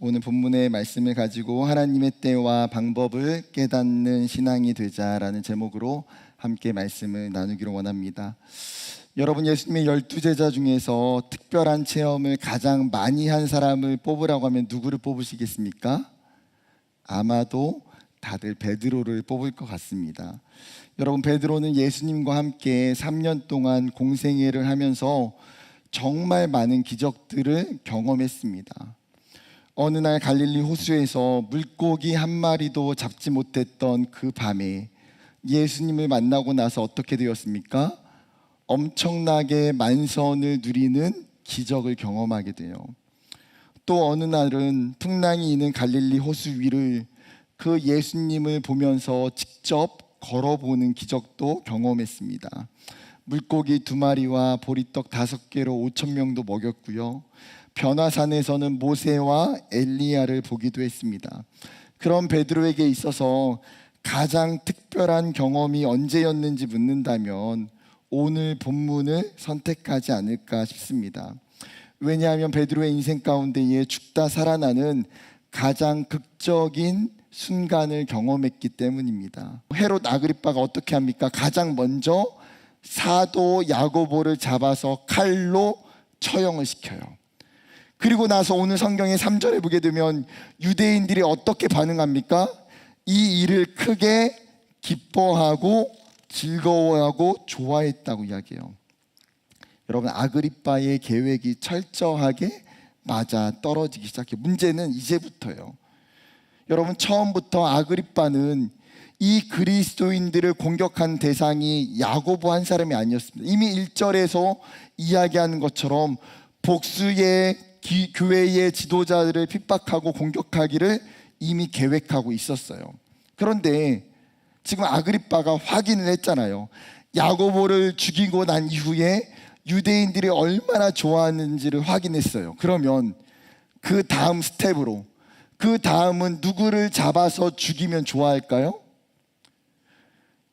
오늘 본문의 말씀을 가지고 하나님의 때와 방법을 깨닫는 신앙이 되자라는 제목으로 함께 말씀을 나누기로 원합니다. 여러분 예수님의 열두 제자 중에서 특별한 체험을 가장 많이 한 사람을 뽑으라고 하면 누구를 뽑으시겠습니까? 아마도 다들 베드로를 뽑을 것 같습니다. 여러분 베드로는 예수님과 함께 3년 동안 공생애를 하면서 정말 많은 기적들을 경험했습니다. 어느 날 갈릴리 호수에서 물고기 한 마리도 잡지 못했던 그 밤에 예수님을 만나고 나서 어떻게 되었습니까? 엄청나게 만선을 누리는 기적을 경험하게 돼요. 또 어느 날은 풍랑이 있는 갈릴리 호수 위를 그 예수님을 보면서 직접 걸어보는 기적도 경험했습니다. 물고기 두 마리와 보리떡 다섯 개로 오천 명도 먹였고요. 변화산에서는 모세와 엘리야를 보기도 했습니다. 그런 베드로에게 있어서 가장 특별한 경험이 언제였는지 묻는다면 오늘 본문을 선택하지 않을까 싶습니다. 왜냐하면 베드로의 인생 가운데에 죽다 살아나는 가장 극적인 순간을 경험했기 때문입니다. 헤롯 아그리빠가 어떻게 합니까? 가장 먼저 사도 야고보를 잡아서 칼로 처형을 시켜요. 그리고 나서 오늘 성경의 3절에 보게 되면 유대인들이 어떻게 반응합니까? 이 일을 크게 기뻐하고 즐거워하고 좋아했다고 이야기해요. 여러분 아그리빠의 계획이 철저하게 맞아 떨어지기 시작해요. 문제는 이제부터요. 여러분 처음부터 아그리빠는 이 그리스도인들을 공격한 대상이 야고보 한 사람이 아니었습니다. 이미 1절에서 이야기하는 것처럼 복수의 기, 교회의 지도자들을 핍박하고 공격하기를 이미 계획하고 있었어요. 그런데 지금 아그리빠가 확인을 했잖아요. 야고보를 죽이고 난 이후에 유대인들이 얼마나 좋아하는지를 확인했어요. 그러면 그 다음 스텝으로 그 다음은 누구를 잡아서 죽이면 좋아할까요?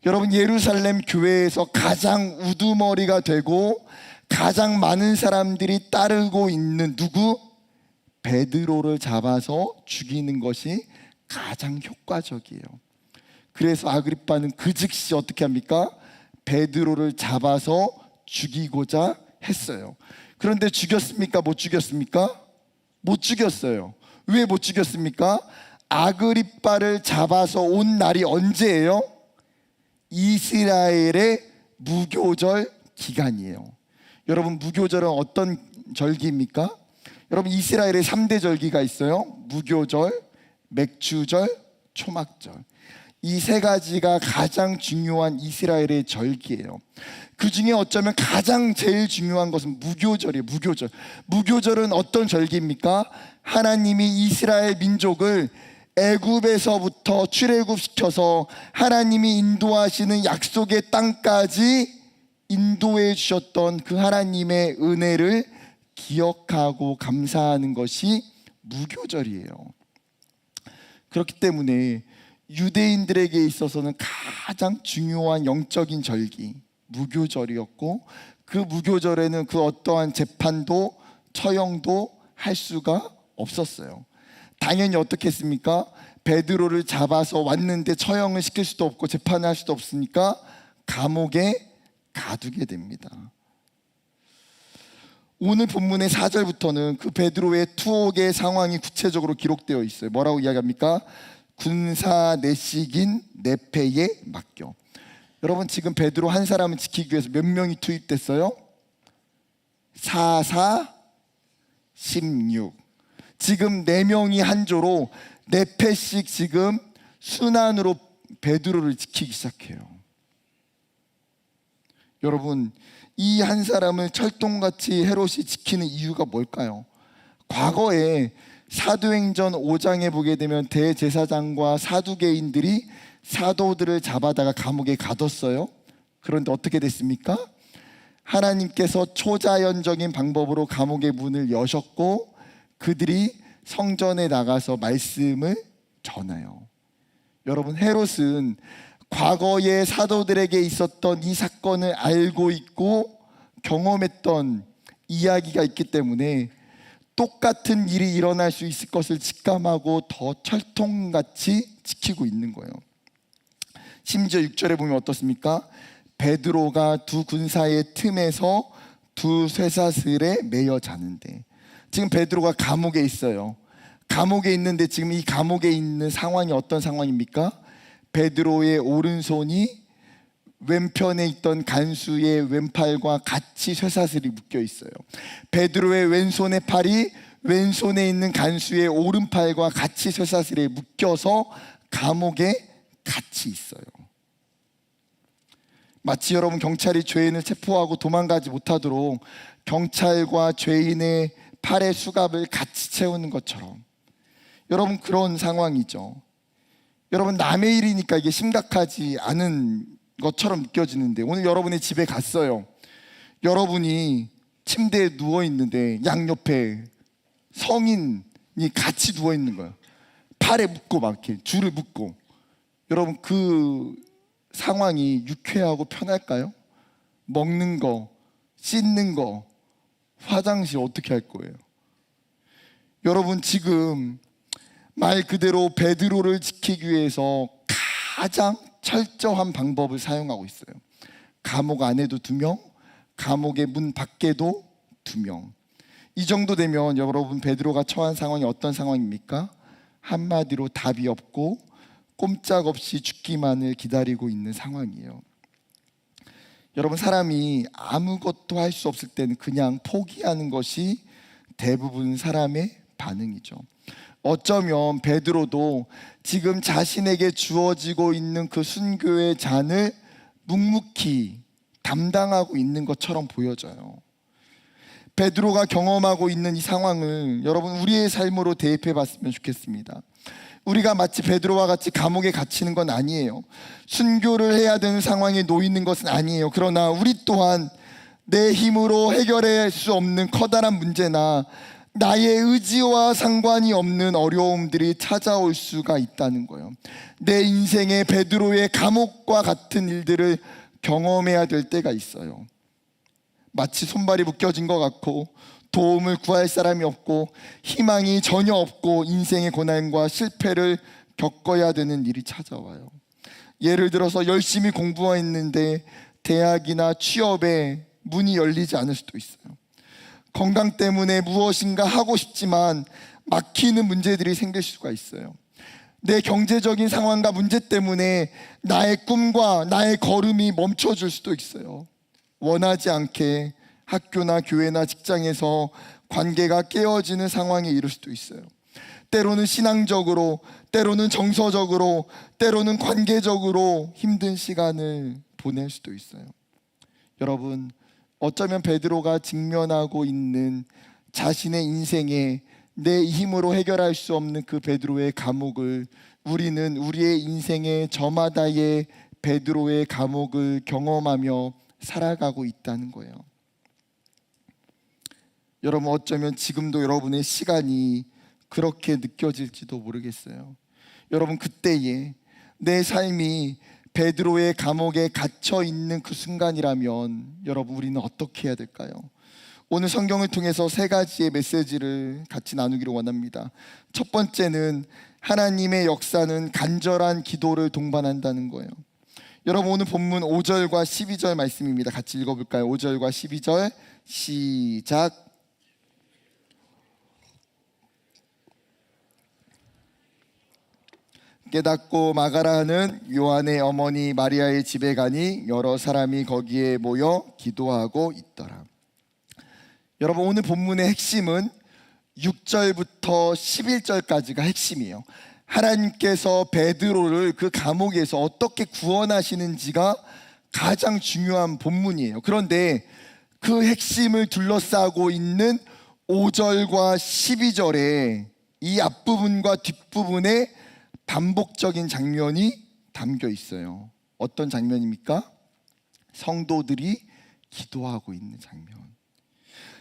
여러분 예루살렘 교회에서 가장 우두머리가 되고 가장 많은 사람들이 따르고 있는 누구? 베드로를 잡아서 죽이는 것이 가장 효과적이에요. 그래서 아그리빠는 그 즉시 어떻게 합니까? 베드로를 잡아서 죽이고자 했어요. 그런데 죽였습니까? 못 죽였습니까? 못 죽였어요. 왜 못 죽였습니까? 아그리빠를 잡아서 온 날이 언제예요? 이스라엘의 무교절 기간이에요. 여러분 무교절은 어떤 절기입니까? 여러분 이스라엘의 3대 절기가 있어요. 무교절, 맥주절, 초막절. 이 세 가지가 가장 중요한 이스라엘의 절기예요. 그 중에 어쩌면 가장 제일 중요한 것은 무교절이에요. 무교절. 무교절은 어떤 절기입니까? 하나님이 이스라엘 민족을 애굽에서부터 출애굽시켜서 하나님이 인도하시는 약속의 땅까지 인도해 주셨던 그 하나님의 은혜를 기억하고 감사하는 것이 무교절이에요. 그렇기 때문에 유대인들에게 있어서는 가장 중요한 영적인 절기 무교절이었고 그 무교절에는 그 어떠한 재판도 처형도 할 수가 없었어요. 당연히 어떻게 했습니까? 베드로를 잡아서 왔는데 처형을 시킬 수도 없고 재판을 할 수도 없으니까 감옥에 가두게 됩니다. 오늘 본문의 4절부터는 그 베드로의 투옥의 상황이 구체적으로 기록되어 있어요. 뭐라고 이야기합니까? 군사 내식인 내패에 맡겨. 여러분 지금 베드로 한 사람을 지키기 위해서 몇 명이 투입됐어요? 4, 4, 16. 지금 네 명이 한 조로 네 패씩 지금 순환으로 베드로를 지키기 시작해요. 여러분 이 한 사람을 철동같이 헤롯이 지키는 이유가 뭘까요? 과거에 사도행전 5장에 보게 되면 대제사장과 사두개인들이 사도들을 잡아다가 감옥에 가뒀어요. 그런데 어떻게 됐습니까? 하나님께서 초자연적인 방법으로 감옥의 문을 여셨고 그들이 성전에 나가서 말씀을 전해요. 여러분 헤롯은 과거의 사도들에게 있었던 이 사건을 알고 있고 경험했던 이야기가 있기 때문에 똑같은 일이 일어날 수 있을 것을 직감하고 더 철통같이 지키고 있는 거예요. 심지어 6절에 보면 어떻습니까? 베드로가 두 군사의 틈에서 두 쇠사슬에 매여 자는데 지금 베드로가 감옥에 있어요. 감옥에 있는데 지금 이 감옥에 있는 상황이 어떤 상황입니까? 베드로의 오른손이 왼편에 있던 간수의 왼팔과 같이 쇠사슬이 묶여 있어요. 베드로의 왼손의 팔이 왼손에 있는 간수의 오른팔과 같이 쇠사슬에 묶여서 감옥에 같이 있어요. 마치 여러분 경찰이 죄인을 체포하고 도망가지 못하도록 경찰과 죄인의 팔의 수갑을 같이 채우는 것처럼 여러분 그런 상황이죠. 여러분 남의 일이니까 이게 심각하지 않은 것처럼 느껴지는데 오늘 여러분의 집에 갔어요. 여러분이 침대에 누워 있는데 양옆에 성인이 같이 누워 있는 거예요. 팔에 묶고 막 이렇게 줄을 묶고 여러분 그 상황이 유쾌하고 편할까요? 먹는 거, 씻는 거, 화장실 어떻게 할 거예요? 여러분 지금 말 그대로 베드로를 지키기 위해서 가장 철저한 방법을 사용하고 있어요. 감옥 안에도 두 명, 감옥의 문 밖에도 두 명. 이 정도 되면 여러분 베드로가 처한 상황이 어떤 상황입니까? 한마디로 답이 없고 꼼짝없이 죽기만을 기다리고 있는 상황이에요. 여러분 사람이 아무것도 할 수 없을 때는 그냥 포기하는 것이 대부분 사람의 반응이죠. 어쩌면 베드로도 지금 자신에게 주어지고 있는 그 순교의 잔을 묵묵히 담당하고 있는 것처럼 보여져요. 베드로가 경험하고 있는 이 상황을 여러분 우리의 삶으로 대입해 봤으면 좋겠습니다. 우리가 마치 베드로와 같이 감옥에 갇히는 건 아니에요. 순교를 해야 되는 상황에 놓이는 것은 아니에요. 그러나 우리 또한 내 힘으로 해결할 수 없는 커다란 문제나 나의 의지와 상관이 없는 어려움들이 찾아올 수가 있다는 거예요. 내 인생의 베드로의 감옥과 같은 일들을 경험해야 될 때가 있어요. 마치 손발이 묶여진 것 같고 도움을 구할 사람이 없고 희망이 전혀 없고 인생의 고난과 실패를 겪어야 되는 일이 찾아와요. 예를 들어서 열심히 공부했는데 대학이나 취업에 문이 열리지 않을 수도 있어요. 건강 때문에 무엇인가 하고 싶지만 막히는 문제들이 생길 수가 있어요. 내 경제적인 상황과 문제 때문에 나의 꿈과 나의 걸음이 멈춰질 수도 있어요. 원하지 않게 학교나 교회나 직장에서 관계가 깨어지는 상황에 이를 수도 있어요. 때로는 신앙적으로, 때로는 정서적으로, 때로는 관계적으로 힘든 시간을 보낼 수도 있어요. 여러분, 어쩌면 베드로가 직면하고 있는 자신의 인생에 내 힘으로 해결할 수 없는 그 베드로의 감옥을 우리는 우리의 인생의 저마다의 베드로의 감옥을 경험하며 살아가고 있다는 거예요. 여러분 어쩌면 지금도 여러분의 시간이 그렇게 느껴질지도 모르겠어요. 여러분 그때에 내 삶이 베드로의 감옥에 갇혀 있는 그 순간이라면 여러분 우리는 어떻게 해야 될까요? 오늘 성경을 통해서 세 가지의 메시지를 같이 나누기를 원합니다. 첫 번째는 하나님의 역사는 간절한 기도를 동반한다는 거예요. 여러분 오늘 본문 5절과 12절 말씀입니다. 같이 읽어볼까요? 5절과 12절 시작. 깨닫고 마가라 하는 요한의 어머니 마리아의 집에 가니 여러 사람이 거기에 모여 기도하고 있더라. 여러분 오늘 본문의 핵심은 6절부터 11절까지가 핵심이에요. 하나님께서 베드로를 그 감옥에서 어떻게 구원하시는지가 가장 중요한 본문이에요. 그런데 그 핵심을 둘러싸고 있는 5절과 12절에 이 앞부분과 뒷부분에 반복적인 장면이 담겨 있어요. 어떤 장면입니까? 성도들이 기도하고 있는 장면.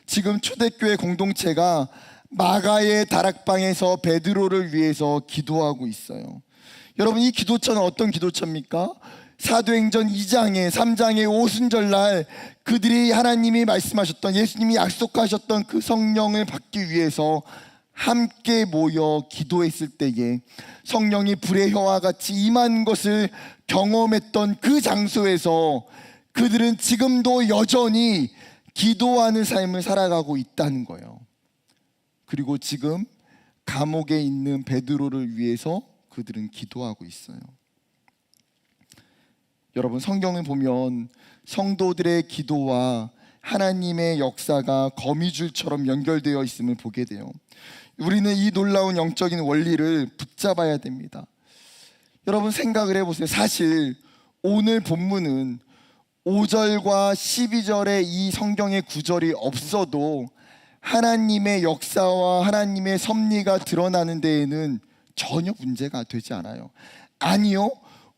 지금 초대교회 공동체가 마가의 다락방에서 베드로를 위해서 기도하고 있어요. 여러분 이 기도처는 어떤 기도처입니까? 사도행전 2장에 3장의 오순절 날 그들이 하나님이 말씀하셨던 예수님이 약속하셨던 그 성령을 받기 위해서 함께 모여 기도했을 때에 성령이 불의 혀와 같이 임한 것을 경험했던 그 장소에서 그들은 지금도 여전히 기도하는 삶을 살아가고 있다는 거예요. 그리고 지금 감옥에 있는 베드로를 위해서 그들은 기도하고 있어요. 여러분 성경을 보면 성도들의 기도와 하나님의 역사가 거미줄처럼 연결되어 있음을 보게 돼요. 우리는 이 놀라운 영적인 원리를 붙잡아야 됩니다. 여러분 생각을 해보세요. 사실 오늘 본문은 5절과 12절의 이 성경의 구절이 없어도 하나님의 역사와 하나님의 섭리가 드러나는 데에는 전혀 문제가 되지 않아요. 아니요.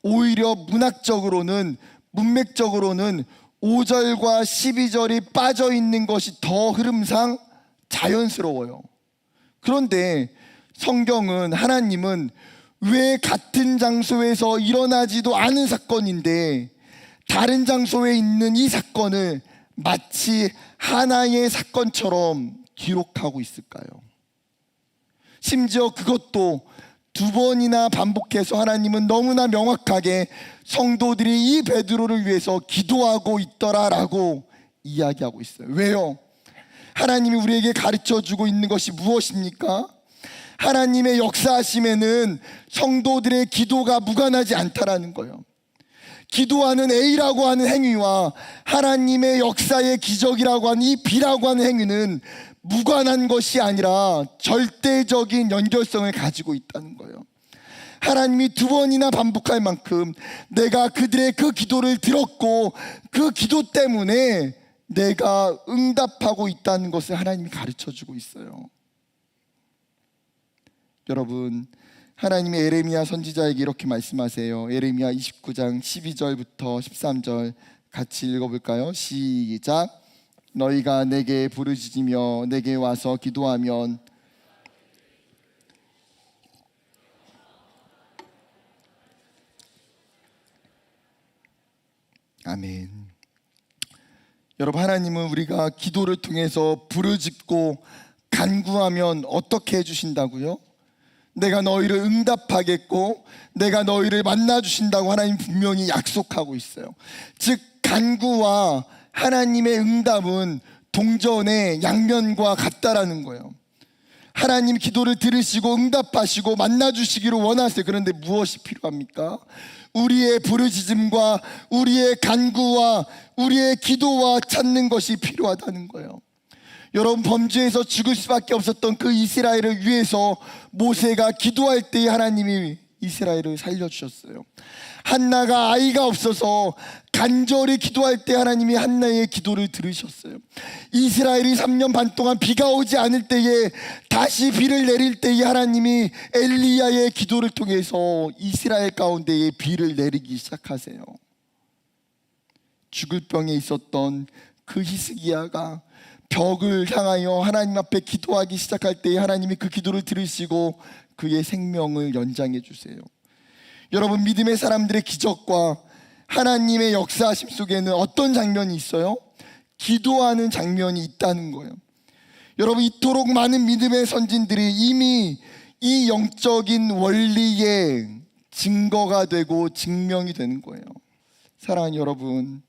오히려 문학적으로는 문맥적으로는 5절과 12절이 빠져 있는 것이 더 흐름상 자연스러워요. 그런데 성경은 하나님은 왜 같은 장소에서 일어나지도 않은 사건인데 다른 장소에 있는 이 사건을 마치 하나의 사건처럼 기록하고 있을까요? 심지어 그것도 두 번이나 반복해서 하나님은 너무나 명확하게 성도들이 이 베드로를 위해서 기도하고 있더라라고 이야기하고 있어요. 왜요? 하나님이 우리에게 가르쳐 주고 있는 것이 무엇입니까? 하나님의 역사하심에는 성도들의 기도가 무관하지 않다라는 거예요. 기도하는 A라고 하는 행위와 하나님의 역사의 기적이라고 하는 이 B라고 하는 행위는 무관한 것이 아니라 절대적인 연결성을 가지고 있다는 거예요. 하나님이 두 번이나 반복할 만큼 내가 그들의 그 기도를 들었고 그 기도 때문에 내가 응답하고 있다는 것을 하나님이 가르쳐 주고 있어요. 여러분, 하나님의 에레미야 선지자에게 이렇게 말씀하세요. 에레미야 29장 12절부터 13절 같이 읽어볼까요? 시작. 너희가 내게 부르짖으며 내게 와서 기도하면 아멘. 여러분 하나님은 우리가 기도를 통해서 부르짖고 간구하면 어떻게 해주신다고요? 내가 너희를 응답하겠고 내가 너희를 만나 주신다고 하나님 분명히 약속하고 있어요. 즉 간구와 하나님의 응답은 동전의 양면과 같다라는 거예요. 하나님 기도를 들으시고 응답하시고 만나 주시기를 원하세요. 그런데 무엇이 필요합니까? 우리의 부르짖음과 우리의 간구와 우리의 기도와 찾는 것이 필요하다는 거예요. 여러분 범죄에서 죽을 수밖에 없었던 그 이스라엘을 위해서 모세가 기도할 때 하나님이 이스라엘을 살려주셨어요. 한나가 아이가 없어서 간절히 기도할 때 하나님이 한나의 기도를 들으셨어요. 이스라엘이 3년 반 동안 비가 오지 않을 때에 다시 비를 내릴 때에 하나님이 엘리야의 기도를 통해서 이스라엘 가운데에 비를 내리기 시작하세요. 죽을 병에 있었던 그 히스기야가 벽을 향하여 하나님 앞에 기도하기 시작할 때에 하나님이 그 기도를 들으시고 그의 생명을 연장해 주세요. 여러분 믿음의 사람들의 기적과 하나님의 역사하심 속에는 어떤 장면이 있어요? 기도하는 장면이 있다는 거예요. 여러분 이토록 많은 믿음의 선진들이 이미 이 영적인 원리의 증거가 되고 증명이 되는 거예요. 사랑하는 여러분,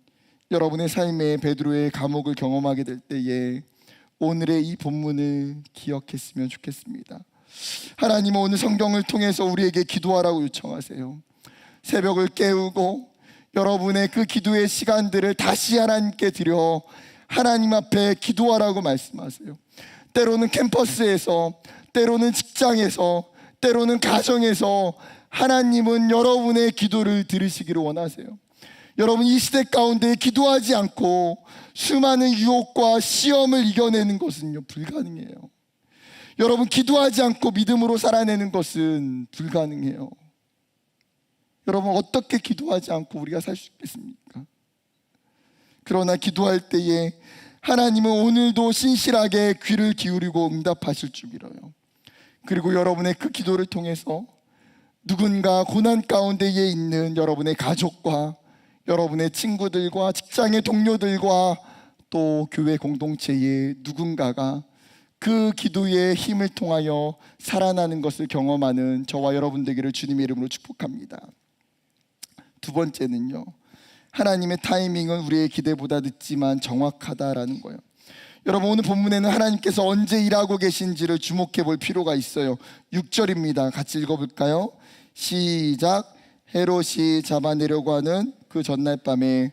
여러분의 삶에 베드로의 감옥을 경험하게 될 때에 오늘의 이 본문을 기억했으면 좋겠습니다. 하나님은 오늘 성경을 통해서 우리에게 기도하라고 요청하세요. 새벽을 깨우고 여러분의 그 기도의 시간들을 다시 하나님께 드려 하나님 앞에 기도하라고 말씀하세요. 때로는 캠퍼스에서, 때로는 직장에서, 때로는 가정에서 하나님은 여러분의 기도를 들으시기를 원하세요. 여러분 이 시대 가운데 기도하지 않고 수많은 유혹과 시험을 이겨내는 것은요 불가능해요. 여러분 기도하지 않고 믿음으로 살아내는 것은 불가능해요. 여러분 어떻게 기도하지 않고 우리가 살 수 있겠습니까? 그러나 기도할 때에 하나님은 오늘도 신실하게 귀를 기울이고 응답하실 줄 믿어요. 그리고 여러분의 그 기도를 통해서 누군가 고난 가운데에 있는 여러분의 가족과 여러분의 친구들과 직장의 동료들과 또 교회 공동체의 누군가가 그 기도의 힘을 통하여 살아나는 것을 경험하는 저와 여러분 되기를 주님의 이름으로 축복합니다. 두 번째는요. 하나님의 타이밍은 우리의 기대보다 늦지만 정확하다라는 거예요. 여러분 오늘 본문에는 하나님께서 언제 일하고 계신지를 주목해 볼 필요가 있어요. 6절입니다. 같이 읽어 볼까요? 시작. 헤롯이 잡아내려고 하는 그 전날 밤에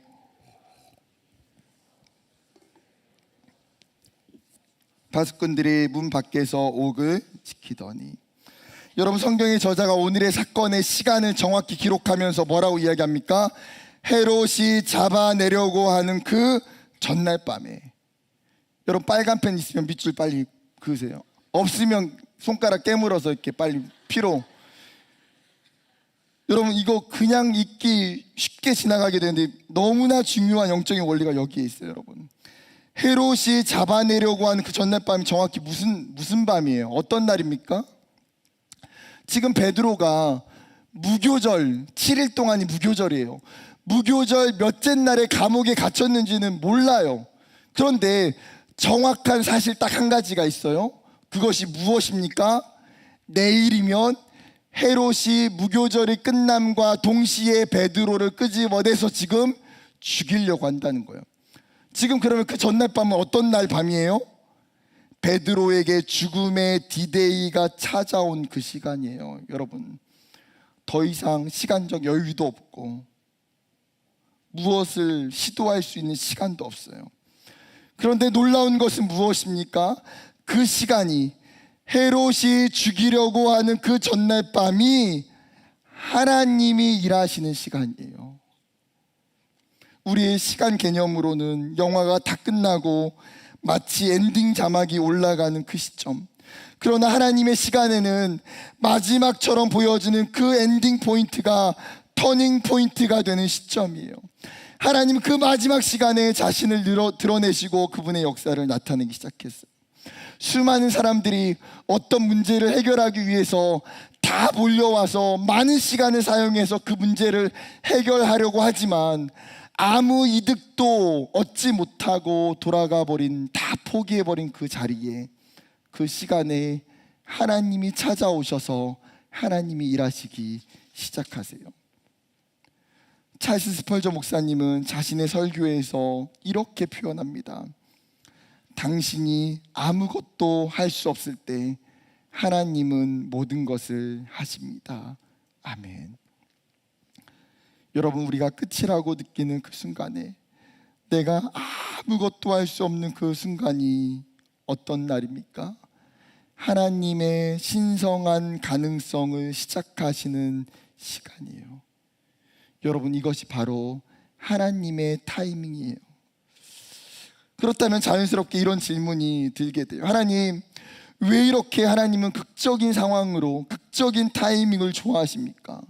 바스꾼들이 문 밖에서 옥을 지키더니 여러분 성경의 저자가 오늘의 사건의 시간을 정확히 기록하면서 뭐라고 이야기합니까? 헤롯이 잡아내려고 하는 그 전날 밤에 여러분 빨간 펜 있으면 밑줄 빨리 그으세요. 없으면 손가락 깨물어서 이렇게 빨리 피로. 여러분 이거 그냥 읽기 쉽게 지나가게 되는데 너무나 중요한 영적인 원리가 여기에 있어요, 여러분. 헤롯이 잡아내려고 하는 그 전날 밤이 정확히 무슨 무슨 밤이에요? 어떤 날입니까? 지금 베드로가 무교절 7일 동안이 무교절이에요. 무교절 몇째 날에 감옥에 갇혔는지는 몰라요. 그런데 정확한 사실 딱 한 가지가 있어요. 그것이 무엇입니까? 내일이면 헤롯이 무교절이 끝남과 동시에 베드로를 끄집어내서 지금 죽이려고 한다는 거예요. 지금 그러면 그 전날 밤은 어떤 날 밤이에요? 베드로에게 죽음의 디데이가 찾아온 그 시간이에요. 여러분, 더 이상 시간적 여유도 없고 무엇을 시도할 수 있는 시간도 없어요. 그런데 놀라운 것은 무엇입니까? 그 시간이 헤롯이 죽이려고 하는 그 전날 밤이 하나님이 일하시는 시간이에요. 우리의 시간 개념으로는 영화가 다 끝나고 마치 엔딩 자막이 올라가는 그 시점. 그러나 하나님의 시간에는 마지막처럼 보여주는 그 엔딩 포인트가 터닝 포인트가 되는 시점이에요. 하나님 그 마지막 시간에 자신을 드러내시고 그분의 역사를 나타내기 시작했어요. 수많은 사람들이 어떤 문제를 해결하기 위해서 다 몰려와서 많은 시간을 사용해서 그 문제를 해결하려고 하지만 아무 이득도 얻지 못하고 돌아가 버린 다 포기해 버린 그 자리에 그 시간에 하나님이 찾아오셔서 하나님이 일하시기 시작하세요. 찰스 스펄저 목사님은 자신의 설교에서 이렇게 표현합니다. 당신이 아무것도 할 수 없을 때 하나님은 모든 것을 하십니다. 아멘. 여러분 우리가 끝이라고 느끼는 그 순간에 내가 아무것도 할 수 없는 그 순간이 어떤 날입니까? 하나님의 신성한 가능성을 시작하시는 시간이에요. 여러분 이것이 바로 하나님의 타이밍이에요. 그렇다면 자연스럽게 이런 질문이 들게 돼요. 하나님, 왜 이렇게 하나님은 극적인 상황으로 극적인 타이밍을 좋아하십니까?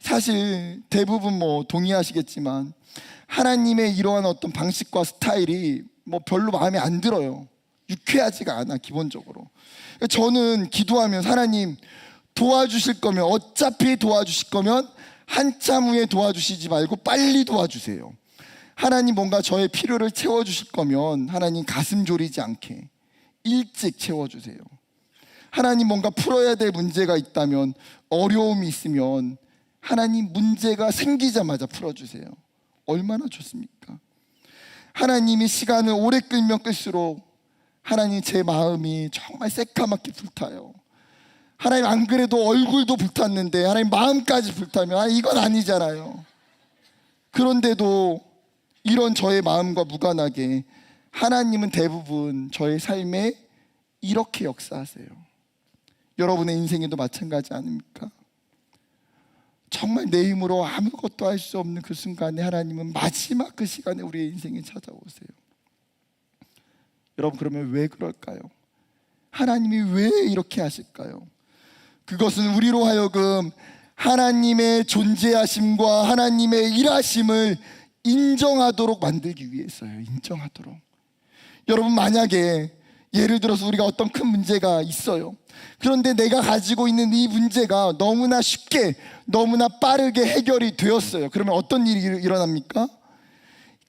사실 대부분 뭐 동의하시겠지만 하나님의 이러한 어떤 방식과 스타일이 뭐 별로 마음에 안 들어요. 유쾌하지가 않아 기본적으로. 저는 기도하면 하나님 도와주실 거면 어차피 도와주실 거면 한참 후에 도와주시지 말고 빨리 도와주세요. 하나님 뭔가 저의 필요를 채워주실 거면 하나님 가슴 졸이지 않게 일찍 채워주세요. 하나님 뭔가 풀어야 될 문제가 있다면 어려움이 있으면 하나님 문제가 생기자마자 풀어주세요. 얼마나 좋습니까? 하나님이 시간을 오래 끌면 끌수록 하나님 제 마음이 정말 새까맣게 불타요. 하나님 안 그래도 얼굴도 불탔는데 하나님 마음까지 불타면 아, 이건 아니잖아요. 그런데도 이런 저의 마음과 무관하게 하나님은 대부분 저의 삶에 이렇게 역사하세요. 여러분의 인생에도 마찬가지 아닙니까? 정말 내 힘으로 아무것도 할 수 없는 그 순간에 하나님은 마지막 그 시간에 우리의 인생에 찾아오세요. 여러분 그러면 왜 그럴까요? 하나님이 왜 이렇게 하실까요? 그것은 우리로 하여금 하나님의 존재하심과 하나님의 일하심을 인정하도록 만들기 위해서요. 인정하도록. 여러분 만약에 예를 들어서 우리가 어떤 큰 문제가 있어요. 그런데 내가 가지고 있는 이 문제가 너무나 쉽게, 너무나 빠르게 해결이 되었어요. 그러면 어떤 일이 일- 일어납니까?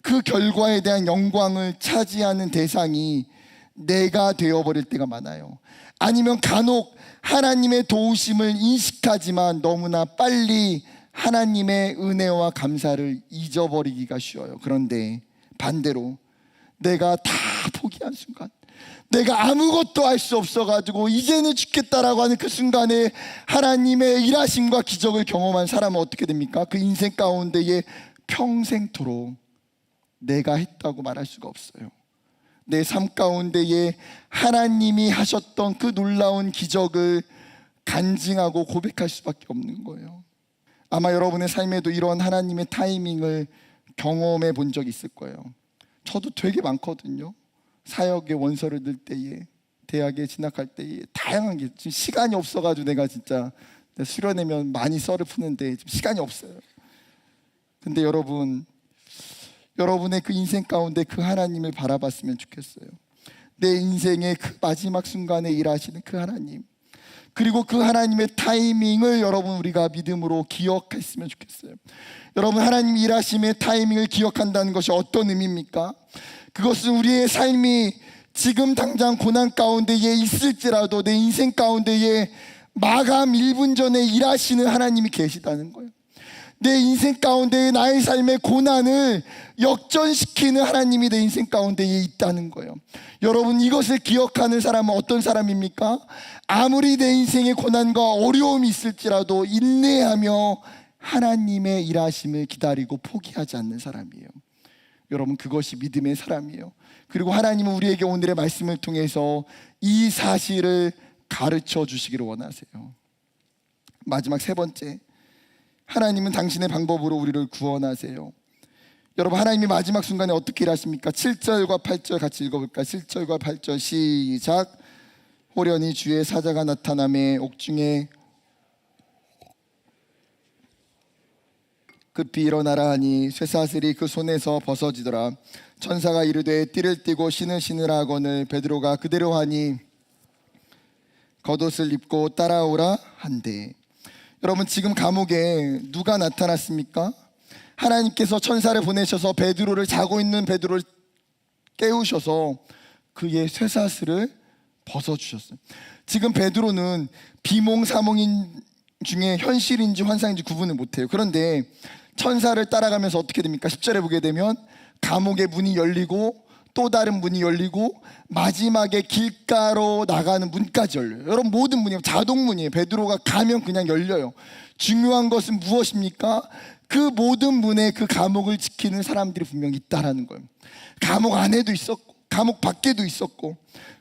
그 결과에 대한 영광을 차지하는 대상이 내가 되어버릴 때가 많아요. 아니면 간혹 하나님의 도우심을 인식하지만 너무나 빨리 하나님의 은혜와 감사를 잊어버리기가 쉬워요. 그런데 반대로 내가 다 포기한 순간 내가 아무것도 할 수 없어가지고 이제는 죽겠다라고 하는 그 순간에 하나님의 일하심과 기적을 경험한 사람은 어떻게 됩니까? 그 인생 가운데에 평생토록 내가 했다고 말할 수가 없어요. 내 삶 가운데에 하나님이 하셨던 그 놀라운 기적을 간증하고 고백할 수밖에 없는 거예요. 아마 여러분의 삶에도 이런 하나님의 타이밍을 경험해 본 적이 있을 거예요. 저도 되게 많거든요. 사역에 원서를 넣을 때에, 대학에 진학할 때에 다양한 게 지금 시간이 없어가지고 내가 진짜 수련회면 많이 썰을 푸는데 지금 시간이 없어요. 근데 여러분 여러분의 그 인생 가운데 그 하나님을 바라봤으면 좋겠어요. 내 인생의 그 마지막 순간에 일하시는 그 하나님. 그리고 그 하나님의 타이밍을 여러분 우리가 믿음으로 기억했으면 좋겠어요. 여러분 하나님 일하심의 타이밍을 기억한다는 것이 어떤 의미입니까? 그것은 우리의 삶이 지금 당장 고난 가운데에 있을지라도 내 인생 가운데에 마감 1분 전에 일하시는 하나님이 계시다는 거예요. 내 인생 가운데 나의 삶의 고난을 역전시키는 하나님이 내 인생 가운데에 있다는 거예요. 여러분 이것을 기억하는 사람은 어떤 사람입니까? 아무리 내 인생의 고난과 어려움이 있을지라도 인내하며 하나님의 일하심을 기다리고 포기하지 않는 사람이에요. 여러분 그것이 믿음의 사람이에요. 그리고 하나님은 우리에게 오늘의 말씀을 통해서 이 사실을 가르쳐 주시기를 원하세요. 마지막 세 번째. 하나님은 당신의 방법으로 우리를 구원하세요. 여러분 하나님이 마지막 순간에 어떻게 일하십니까? 7절과 8절 같이 읽어볼까? 7절과 8절 시작. 호련히 주의 사자가 나타남에 옥중에 급히 일어나라 하니 쇠사슬이 그 손에서 벗어지더라. 천사가 이르되 띠를 띠고 신을 신으라 하거늘 베드로가 그대로 하니 겉옷을 입고 따라오라 한대. 여러분 지금 감옥에 누가 나타났습니까? 하나님께서 천사를 보내셔서 베드로를 자고 있는 베드로를 깨우셔서 그의 쇠사슬을 벗어 주셨어요. 지금 베드로는 비몽사몽인 중에 현실인지 환상인지 구분을 못해요. 그런데 천사를 따라가면서 어떻게 됩니까? 10절에 보게 되면 감옥의 문이 열리고 또 다른 문이 열리고 마지막에 길가로 나가는 문까지 열려요. 여러분 모든 문이 자동 문이에요. 베드로가 가면 그냥 열려요. 중요한 것은 무엇입니까? 그 모든 문에 그 감옥을 지키는 사람들이 분명히 있다라는 거예요. 감옥 안에도 있었고 감옥 밖에도 있었고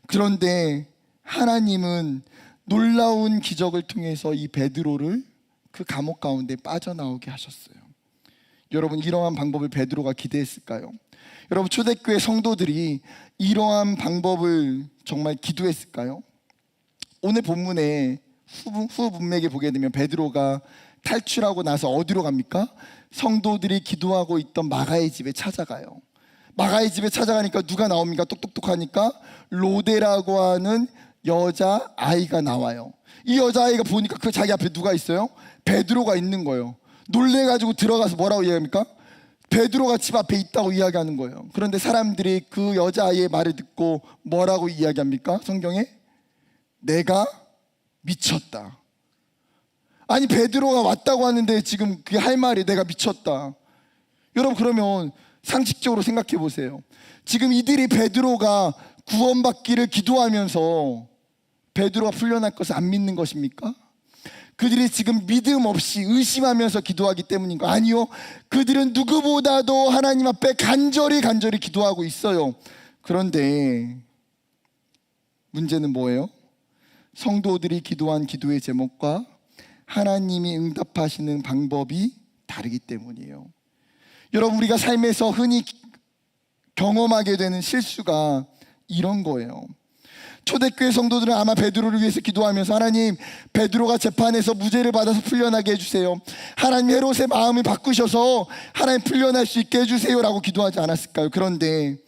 그런데 하나님은 놀라운 기적을 통해서 이 베드로를 그 감옥 가운데 빠져나오게 하셨어요. 여러분 이러한 방법을 베드로가 기대했을까요? 여러분 초대교회 성도들이 이러한 방법을 정말 기도했을까요? 오늘 본문에 후, 후 문맥에 보게 되면 베드로가 탈출하고 나서 어디로 갑니까? 성도들이 기도하고 있던 마가의 집에 찾아가요. 마가의 집에 찾아가니까 누가 나옵니까? 똑똑똑하니까 로데라고 하는 여자 아이가 나와요. 이 여자 아이가 보니까 그 자기 앞에 누가 있어요? 베드로가 있는 거예요. 놀래가지고 들어가서 뭐라고 이야기합니까? 베드로가 집 앞에 있다고 이야기하는 거예요. 그런데 사람들이 그 여자아이의 말을 듣고 뭐라고 이야기합니까? 성경에 내가 미쳤다. 아니 베드로가 왔다고 하는데 지금 그게 할 말이 내가 미쳤다. 여러분 그러면 상식적으로 생각해 보세요. 지금 이들이 베드로가 구원받기를 기도하면서 베드로가 풀려날 것을 안 믿는 것입니까? 그들이 지금 믿음 없이 의심하면서 기도하기 때문인가? 아니요. 그들은 누구보다도 하나님 앞에 간절히 간절히 기도하고 있어요. 그런데 문제는 뭐예요? 성도들이 기도한 기도의 제목과 하나님이 응답하시는 방법이 다르기 때문이에요. 여러분 우리가 삶에서 흔히 경험하게 되는 실수가 이런 거예요. 초대교회 성도들은 아마 베드로를 위해서 기도하면서 하나님 베드로가 재판에서 무죄를 받아서 풀려나게 해주세요. 하나님 헤롯의 마음을 바꾸셔서 하나님 풀려날 수 있게 해주세요라고 기도하지 않았을까요? 그런데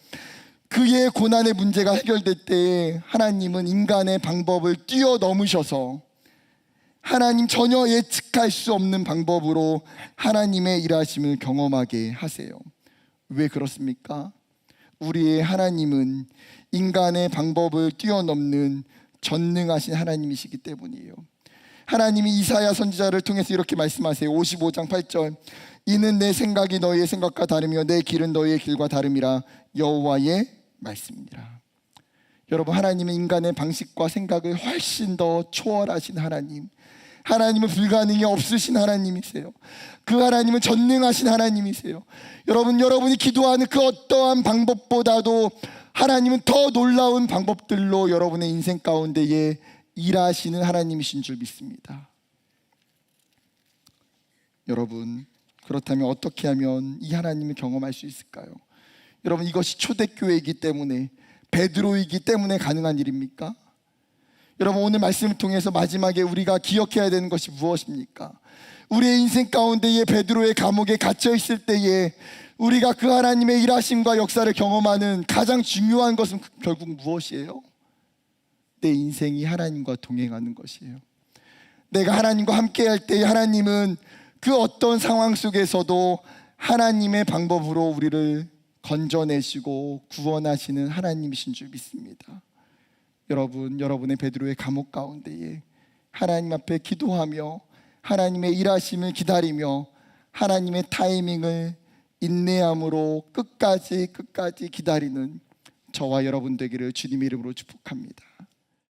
그의 고난의 문제가 해결될 때 하나님은 인간의 방법을 뛰어넘으셔서 하나님 전혀 예측할 수 없는 방법으로 하나님의 일하심을 경험하게 하세요. 왜 그렇습니까? 우리의 하나님은 인간의 방법을 뛰어넘는 전능하신 하나님이시기 때문이에요. 하나님이 이사야 선지자를 통해서 이렇게 말씀하세요. 55장 8절. 이는 내 생각이 너희의 생각과 다르며 내 길은 너희의 길과 다름이라 여호와의 말씀이니라. 여러분 하나님은 인간의 방식과 생각을 훨씬 더 초월하신 하나님. 하나님은 불가능이 없으신 하나님이세요. 그 하나님은 전능하신 하나님이세요. 여러분 여러분이 기도하는 그 어떠한 방법보다도 하나님은 더 놀라운 방법들로 여러분의 인생 가운데에 일하시는 하나님이신 줄 믿습니다. 여러분 그렇다면 어떻게 하면 이 하나님을 경험할 수 있을까요? 여러분 이것이 초대교회이기 때문에 베드로이기 때문에 가능한 일입니까? 여러분 오늘 말씀을 통해서 마지막에 우리가 기억해야 되는 것이 무엇입니까? 우리의 인생 가운데에 베드로의 감옥에 갇혀 있을 때에 우리가 그 하나님의 일하심과 역사를 경험하는 가장 중요한 것은 결국 무엇이에요? 내 인생이 하나님과 동행하는 것이에요. 내가 하나님과 함께 할 때 하나님은 그 어떤 상황 속에서도 하나님의 방법으로 우리를 건져내시고 구원하시는 하나님이신 줄 믿습니다. 여러분, 여러분의 베드로의 감옥 가운데에 하나님 앞에 기도하며 하나님의 일하심을 기다리며 하나님의 타이밍을 인내함으로 끝까지 끝까지 기다리는 저와 여러분 되기를 주님의 이름으로 축복합니다.